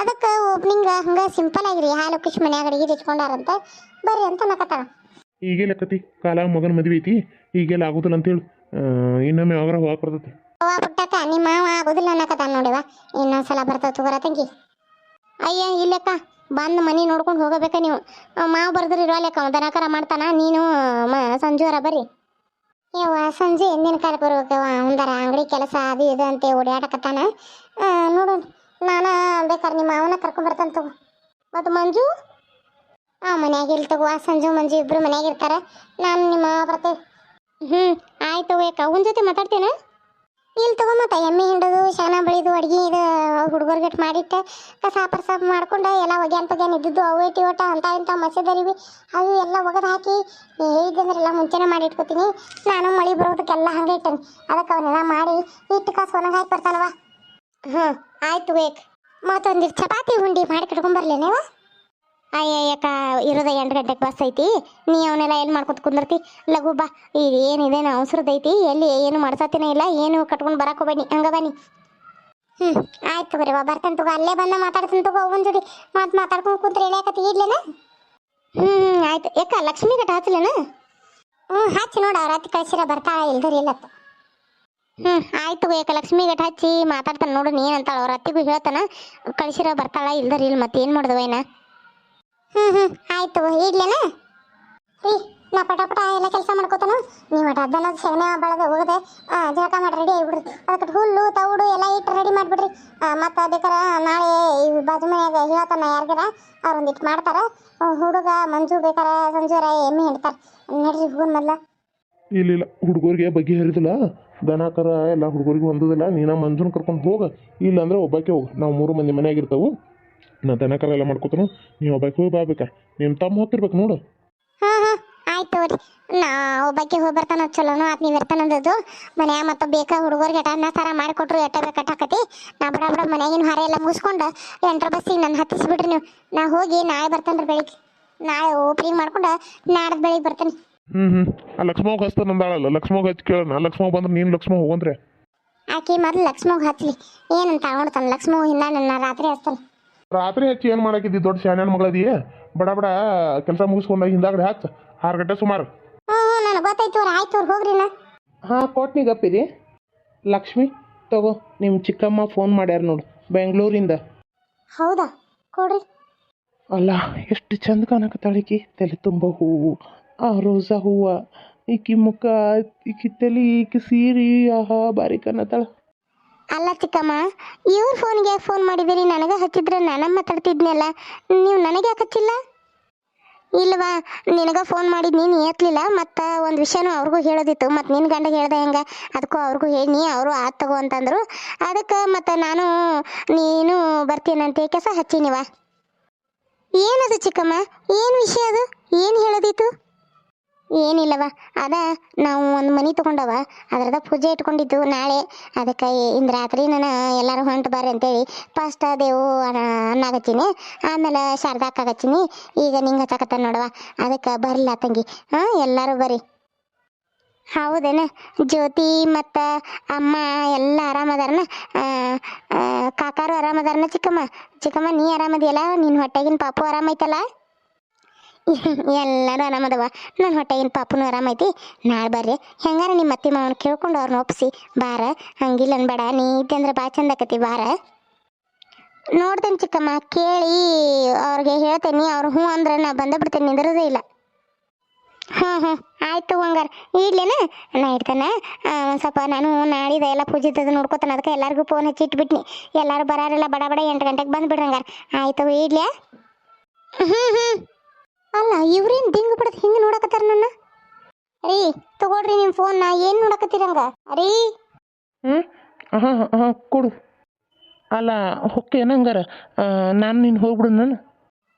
A: ಅದಕ್ಕೆ ಓಪನಿಂಗ್ ಹಂಗ ಸಿಂಪಲ್ ಆಗಿರಿ. ಹಾಲು ಕಿಶ್ ಮನ್ಯಾಗ ಅಡಿಗೆ ಇಟ್ಕೊಂಡಾರಂತ ಬರ್ರಿ ಅಂತ ನಕತ್ತಾಳ.
B: ಈಗೇನ ಕತಿ ಕಾಲ ಮಗನ ಮದುವೆ ಐತಿ ಈಗೆಲ್ಲ ಆಗುದಿಲ್ಲ ಅಂತ ಹೇಳು ಇನ್ನೊಮ್ಮೆ ಯಾವಾಗ ಹೋಗಕ್ ಬರ್ತೈತಿ.
A: ಅವ್ವ ಪುಟ್ಟಕ್ಕ ನಿಮ್ಮ ಮಾವ ಆಗುದಿಲ್ಲ ಅನ್ನಕತ್ತಾನ ನೋಡಿವ. ಇನ್ನೊಂದ್ಸಲ ಬರ್ತಾವ ತಗೋರ ತಂಗಿ. ಅಯ್ಯ ಇಲ್ಲಕ್ಕ ಬಂದು ಮನೆ ನೋಡ್ಕೊಂಡು ಹೋಗಬೇಕ ನೀವು. ಮಾವ ಬರ್ದ್ರೆ ಇರೋಲ್ಲಕ್ಕ ಅವ ದನಕರ ಮಾಡ್ತಾನ ನೀನು ಸಂಜೆ ಸಂಜುವರ ಬರ್ರಿ. ಯವ್ವ, ಸಂಜೆ ಎಂದಿನ ಕಾಲ ಬರ್ಬೇಕವ ಒಂದರ ಅಂಗಡಿ ಕೆಲಸ ಅದು ಇದು ಅಂತ ಓಡಾಡಕತ್ತಾನ. ನೋಡು, ನಾನು ಬೇಕಾದ್ರೆ ನಿಮ್ಮ ಮಾವನ ಕರ್ಕೊಂಡ್ ಬರ್ತಾನೆ ತಗೋ. ಮತ್ತು ಮಂಜು? ಆ, ಮನ್ಯಾಗ ಇಲ್ಲಿ ತಗೋ ಸಂಜು, ಮಂಜು ಇಬ್ಬರು ಮನ್ಯಾಗ ಇರ್ತಾರೆ. ನಾನು ನಿಮ್ಮ ಬರ್ತೇವೆ ಹ್ಞೂ ಆಯ್ತು ಏಕ ಅವನ ಜೊತೆ ಮಾತಾಡ್ತೇನೆ? ಇಲ್ಲಿ ತಗೊಂಬತ್ತ ಎಮ್ಮೆ ಹಿಂಡೋದು, ಶಾನ ಬಳಿದು, ಅಡ್ಗೆ ಇದು ಹುಡುಗರಿಗೆ ಮಾಡಿಟ್ಟು, ಕಸ ಪರ್ಸ ಮಾಡ್ಕೊಂಡು, ಎಲ್ಲ ಒಗ್ಯಾನ್ ಪಗ್ಯಾನ್ ಇದ್ದಿದ್ದು, ಅವು ಐತಿ ಒಟ್ಟ ಅಂತ ಇಂಥ ಮಸದರಿವಿ ಅವು ಎಲ್ಲ ಒಗದು ಹಾಕಿ, ನೀ ಎಲ್ಲ ಮುಂಚೆನೇ ಮಾಡಿ ಇಟ್ಕೋತೀನಿ. ನಾನು ಮಳೆ ಬರೋದಕ್ಕೆಲ್ಲ ಹಂಗೆ ಇಟ್ಟೇನೆ. ಅದಕ್ಕೆ ಅವನ್ನೆಲ್ಲ ಮಾಡಿ ಇಟ್ಟು ಕಾಸು ಒಣಗಿ ಹಾಕಿ ಬರ್ತಾನವ. ಹ್ಞೂ ಆಯ್ತು ಬೇಕು ಮತ್ತೊಂದಿಷ್ಟು ಚಪಾತಿ ಉಂಡಿ ಮಾಡಿ ಕಟ್ಕೊಂಬರ್ಲೇನೇವ ಅಯ್ಯಯ್ಯಕ್ಕ ಇರೋದ ಎಂಟು ಗಂಟೆಗೆ ಬಸ್ ಐತಿ. ನೀ ಅವನ್ನೆಲ್ಲ ಏನು ಮಾಡ್ಕೊತ ಕುಂದಿರ್ತಿ? ಲಘು ಬಾ ಈಗ ಏನಿದೆ ಅವಸರದೈತಿ ಎಲ್ಲಿ ಏನು ಮಾಡ್ಸತ್ತಿನೇ ಇಲ್ಲ, ಏನು ಕಟ್ಕೊಂಡು ಬರಕ್ಕೆ ಹೋಗ್ಬೇಡಿ. ಹಂಗ ಬನ್ನಿ. ಹ್ಞೂ ಆಯ್ತು ತಗೋರಿ, ಬಾ, ಬರ್ತೇನೆ ತಗೋ. ಅಲ್ಲೇ ಬಂದ ಮಾತಾಡ್ತೀನಿ ತಗೋ, ಒಂದು ಜೋಡಿ. ಮತ್ತೆ ಮಾತಾಡ್ಕೊಂಡು ಕುಂತ್ರೆ ಎಳೆಯಕತ್ತಿ ಇಡ್ಲೇನ? ಹ್ಞೂ ಆಯ್ತು. ಯಾಕ, ಲಕ್ಷ್ಮಿ ಗಟ್ಟ ಹಚ್ಚಲೇನ ಹ್ಞೂ ಹಚ್ಚಿ ನೋಡ ಹತ್ತಿ ಕಳ್ಸಿರ ಬರ್ತಾ ಇಲ್ದರಿ ಇಲ್ಲತ್ತ ಹ್ಞೂ ಆಯ್ತು ಯಾಕ, ಲಕ್ಷ್ಮಿ ಗಟ್ಟ ಹಚ್ಚಿ ಮಾತಾಡ್ತಾನೆ ನೋಡು, ನೀನು ಅಂತಾಳೆ. ಅವ್ರ ಅತ್ತಿಗೂ ಹೇಳ್ತಾನ, ಕಳ್ಸಿರ ಬರ್ತಾಳ ಇಲ್ದರಿ ಇಲ್ಲ ಮತ್ತೆ ಏನು ಮಾಡ್ದವ ಏನ ಹ್ಞೂ ಹ್ಞೂ ಆಯ್ತು, ಇಡ್ಲೇನ? ರೀ ನಾ ಪಟ ಪಟ ಎಲ್ಲ ಕೆಲಸ ಮಾಡ್ಕೋತಾನು. ನೀವು ಡಬ್ಬನ ಸೆಗಣಿ ಬೆಳೆದು ಹೋಗದೆ ಜಳಕ ಮಾಡಿ ರೆಡಿ ಆಗಿಬಿಡ್ರಿ. ಅದಕ್ಕೆ ಹುಲ್ಲು, ತೌಡು ಎಲ್ಲ ಇಟ್ಟು ರೆಡಿ ಮಾಡಿಬಿಡ್ರಿ. ಮತ್ತು ಬೇಕಾರೆ ನಾಳೆ ಈ ಬಾಜು ಮನೆಯಾಗ ಹೇಳ್ತಾನ ಯಾರಿಗಾರ ಅವ್ರು ಒಂದಿಟ್ಟು ಮಾಡ್ತಾರ. ಹುಡುಗ ಮಂಜು ಬೇಕಾರ ಸಂಜೂರ ಎಮ್ಮೆ ಹಿಡ್ತಾರೆ. ನಡ್ರಿ ಹೋಗೋಣ ಮೊದ್ಲ.
B: ಇಲ್ಲ ಇಲ್ಲ, ಹುಡುಗರಿಗೆ ಬಗ್ಗೆ ಹರಿದಿಲ್ಲ. ದನ ಎಲ್ಲ ಹುಡುಗರಿಗೆ ಹೊಂದದಿಲ್ಲ. ನೀನ ಮಂಜುನ ಕರ್ಕೊಂಡು ಹೋಗ. ಇಲ್ಲ ಅಂದ್ರೆ ಒಬ್ಬಾಕೆ ಹೋಗ. ನಾವು ಮೂರು ಮಂದಿ ಮನ್ಯಾಗ ಇರ್ತಾವು. ನಾ ದನ ಕರ ಎಲ್ಲ ಮಾಡ್ಕೊತಾನು ನೀವು ಒಬ್ಬಾಕೆ ಬಾಬೇಕಾ ನಿಮ್ಮ ತಮ್ಮ ಹೋಗ್ತಿರ್ಬೇಕು ನೋಡು.
A: ಹಾಂ ಹಾಂ ಆಯ್ತು ತಗೋರಿ ನಾ ಒಬ್ಬಾಕಿ ಹೋಗಿ ಬರ್ತಾನ ಚಲೋನು ಆತ್ ನೀವು ಇರ್ತಾನಂದದು ಮನ್ಯಾಗ ಮತ್ತೆ ಬೇಕಾ ಹುಡುಗರಿಗೆ ಎಟ ಅನ್ನ ಸಾರ ಮಾಡಿಕೊಟ್ರು ಎಟ್ಟ ಬೇಕಾಟಾಕತಿ ನಾ ಬಡ ಬಡ ಮನ್ಯಾಗಿನ ಹಾರ ಎಲ್ಲ ಮುಗಿಸ್ಕೊಂಡು ಎಂಟ್ರ ಬಸ್ಸಿಗೆ ನನ್ನ ಹತ್ತಿಸ್ಬಿಡ್ರಿ ನೀವು. ನಾ ಹೋಗಿ ನಾಳೆ ಬರ್ತಾನೆ ರೀ ಬೆಳಿಗ್ಗೆ. ನಾಳೆ ಓಪನಿಂಗ್ ಮಾಡ್ಕೊಂಡು ನಾಡ್ದು ಬೆಳಿಗ್ಗೆ ಬರ್ತೇನೆ.
B: ಹ್ಞೂ ಹ್ಞೂ ಆ ಲಕ್ಷ್ಮವ್ಗ ಹಚ್ತಾನ ಅಂದಾಳಲ್ಲ ಲಕ್ಷ್ಮವ್ಗ ಹಚ್ಚಿ ಕೇಳೋಣ. ಲಕ್ಷ್ಮವ್ ಬಂದ್ರೆ ನೀನು ಲಕ್ಷ್ಮವ್ ಹೋಗಂದ್ರೆ
A: ಆಕಿ ಮೊದಲು ಲಕ್ಷ್ಮಗ್ ಹಚ್ಲಿ. ಏನಂತ ಅವಡ್ತಾನೆ ಲಕ್ಷ್ಮೋಗ್ ಹಿಂದ ನನ್ನ ರಾತ್ರಿ ಹಚ್ತಾನೆ.
B: ರಾತ್ರಿ ಹಚ್ಚಿ ಏನು ಮಾಡಾಕಿದ್ದಿ ದೊಡ್ಡ ಶಾನ್ಯಾನ ಮಗಳದಿ? ಬಡ ಬಡ ಕೆಲಸ ಮುಗಿಸ್ಕೊಂಡು ಹಿಂದಾಗಡೆ ಹಚ್ಚ ಆರು ಗಂಟೆ ಸುಮಾರು.
A: ಹ್ಞೂ ಕೊಟ್ಟು ಗೊತ್ತಾಯ್ತು ಆಯ್ತು ಹೋಗ್ರಿ ನಾ.
B: ಹಾಂ ಕೊಟ್ನಿ ಗಪ್ಪಿರಿ ಲಕ್ಷ್ಮಿ ತಗೋ ನಿಮ್ಮ ಚಿಕ್ಕಮ್ಮ ಫೋನ್ ಮಾಡ್ಯಾರ ನೋಡು ಬೆಂಗಳೂರಿಂದ.
A: ಹೌದಾ? ಕೊಡ್ರಿ.
B: ಅಲ್ಲ ಎಷ್ಟು ಚಂದ ಕಾಣಕತ್ತಾಳಿಕಿ ತಲೆ ತುಂಬ ಹೂವು ಆ ರೋಸಾ ಹೂವು ಈಕಿ ಮುಖ ಈಕಿ ತಲೆ ಈಕಿ ಸೀರಿ ಆಹಾ ಬಾರಿ ಕಾಣತ್ತಾಳ.
A: ಅಲ್ಲ ಚಿಕ್ಕಮ್ಮ, ಇವ್ರ ಫೋನ್ಗೆ ಯಾಕೆ ಫೋನ್ ಮಾಡಿದಿರಿ ನನಗೆ ಹಚ್ಚಿದ್ರೆ ನಾನು ಮಾತಾಡ್ತಿದ್ನಲ್ಲ, ನೀವು ನನಗೆ ಯಾಕೆ ಹಚ್ಚಿಲ್ಲ? ಇಲ್ವಾ, ನಿನಗೆ ಫೋನ್ ಮಾಡಿದ್ದು ನೀನು ಎತ್ತಲಿಲ್ಲ ಮತ್ತು ಒಂದು ವಿಷಯನೂ ಅವ್ರಿಗೂ ಹೇಳೋದಿತ್ತು ಮತ್ತು ನಿನ್ನ ಗಂಡಗೆ ಹೇಳ್ದೆ ಹೆಂಗೆ, ಅದಕ್ಕೂ ಅವ್ರಿಗೂ ಹೇಳಿ ಅವರು ಆತ್ ತಗೋ ಅಂತಂದರು. ಅದಕ್ಕೆ ಮತ್ತು ನಾನು, ನೀನು ಬರ್ತೀನಂತ ಕೆಸ ಹಚ್ಚಿನಿವ ಏನದು ಚಿಕ್ಕಮ್ಮ, ಏನು ವಿಷಯ ಅದು, ಏನು ಹೇಳೋದಿತ್ತು? ಏನಿಲ್ಲವ. ಅದ ನಾವು ಒಂದು ಮನೆ ತೊಗೊಂಡವ. ಅದ್ರದ ಪೂಜೆ ಇಟ್ಕೊಂಡಿದ್ದು ನಾಳೆ. ಅದಕ್ಕೆ ಇಂದು ರಾತ್ರಿ ನಾನು ಎಲ್ಲರೂ ಹೊಂಟು ಬರ್ರಿ ಅಂತೇಳಿ ಫಸ್ಟ್ ದೇವು ಅನ್ನಾಗತ್ತೀನಿ. ಆಮೇಲೆ ಶಾರದಾಕ್ಕ ಹಚ್ಚೀನಿ ಈಗ ನಿಂಗೆ ಹಚ್ಚಕತ್ತ ನೋಡವ ಅದಕ್ಕೆ ಬರಲ್ಲ ತಂಗಿ. ಹಾಂ, ಎಲ್ಲರೂ ಬರ್ರಿ. ಹೌದೇನ? ಜ್ಯೋತಿ ಮತ್ತು ಅಮ್ಮ ಎಲ್ಲ ಆರಾಮದಾರನ? ಕಾಕಾರು ಆರಾಮದಾರನ ಚಿಕ್ಕಮ್ಮ? ಚಿಕ್ಕಮ್ಮ, ನೀ ಆರಾಮದಿಯಲ್ಲ? ನಿನ್ನ ಹೊಟ್ಟೆಗಿನ ಪಾಪು ಆರಾಮೈತಲ್ಲ? ಎಲ್ಲರೂ ಆರಾಮದವ. ನನ್ನ ಹೊಟ್ಟೆಗಿನ ಪಾಪುನು ಆರಾಮೈತಿ ನಾಳೆ ಬರ್ರಿ. ಹೆಂಗಾರ ನಿಮ್ಮ ಅತ್ತಿ ಮಾವನ ಕೇಳ್ಕೊಂಡು ಅವ್ರನ್ನ ಒಪ್ಪಿಸಿ ಬಾರ. ಹಂಗಿಲ್ಲ ಅನ್ಬೇಡ. ನೀ ಇದ್ದೆ ಭಾಳ ಚಂದ ಆಕತಿ, ಬಾರ. ನೋಡ್ತೇನೆ ಚಿಕ್ಕಮ್ಮ, ಕೇಳಿ. ಅವ್ರಿಗೆ ಹೇಳ್ತೇನೆ. ಅವ್ರು ಹ್ಞೂ ಅಂದ್ರೆ ನಾ ಬಂದ ಬಿಡ್ತೇನೆ, ನಿಂದಿರೋದೇ ಇಲ್ಲ. ಹಾಂ ಹಾಂ ಆಯ್ತು ಹಂಗಾರ. ಇಡ್ಲೇನ? ನಾ ಇಡ್ತೇನೆ. ಒಂದು ಸ್ವಲ್ಪ ನಾನು ನಾಳಿದ ಎಲ್ಲ ಪೂಜಿತದ ನೋಡ್ಕೊತಾನೆ. ಅದಕ್ಕೆ ಎಲ್ಲರಿಗೂ ಫೋನ್ ಹಚ್ಚಿ ಇಟ್ಬಿಟ್ನಿ. ಎಲ್ಲರೂ ಬರಾರೆಲ್ಲ ಬಡ ಬಡ ಎಂಟು ಗಂಟೆಗೆ ಬಂದ್ಬಿಡ್ರಿ ಹಂಗಾರ. ಆಯ್ತು, ಇಡ್ಲಿಯಾ? ಹ್ಞೂ ಹ್ಞೂ. ಅಲ್ಲ ಇವ್ರೇನು ದಿಂಗ್ ಬಿಡದ್ ಹಿಂಗೆ ನೋಡಕತ್ತಾರ ನನ್ನ? ರೀ ತಗೊಳ್ರಿ ನಿಮ್ಮ ಫೋನ್ ನಾ ಏನ್ ನೋಡಕತ್ತೀರಂಗ ರೀ.
B: ಹ್ಞೂ ಹಾಂ ಹಾಂ ಕೊಡು. ಅಲ್ಲ ಹೊಕ್ಕೆ ಏನಂಗಾರ ನಾನು ನೀನು ಹೋಗ್ಬಿಡು ನಾನು.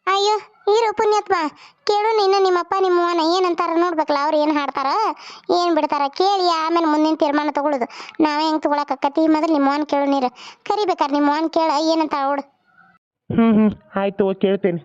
A: ಅಯ್ಯೋ ಇರು ಪುಣ್ಯಾತ್ಮ. ಕೇಳು ನಿನ್ನ ನಿಮ್ಮಪ್ಪ ನಿಮ್ಮವ್ವನ ಏನಂತಾರ ನೋಡ್ಬೇಕಲ್ಲ ಅವ್ರು ಏನು ಹಾಡ್ತಾರ ಏನು ಬಿಡ್ತಾರ ಕೇಳಿ ಆಮೇಲೆ ಮುಂದಿನ ತೀರ್ಮಾನ ತಗೊಳ್ಳೋದು ನಾವೇ ಹೆಂಗೆ ತಗೊಳಕತ್ತಿ ಮೊದಲು ನಿಮ್ಮವ್ವನ ಕೇಳು ನೀರು. ಕರಿಬೇಕಾರೆ ನಿಮ್ಮವ್ವನ ಕೇಳ ಏನಂತ ಅವಳು?
B: ಹ್ಞೂ ಹ್ಞೂ ಆಯ್ತು ಕೇಳ್ತೇನೆ.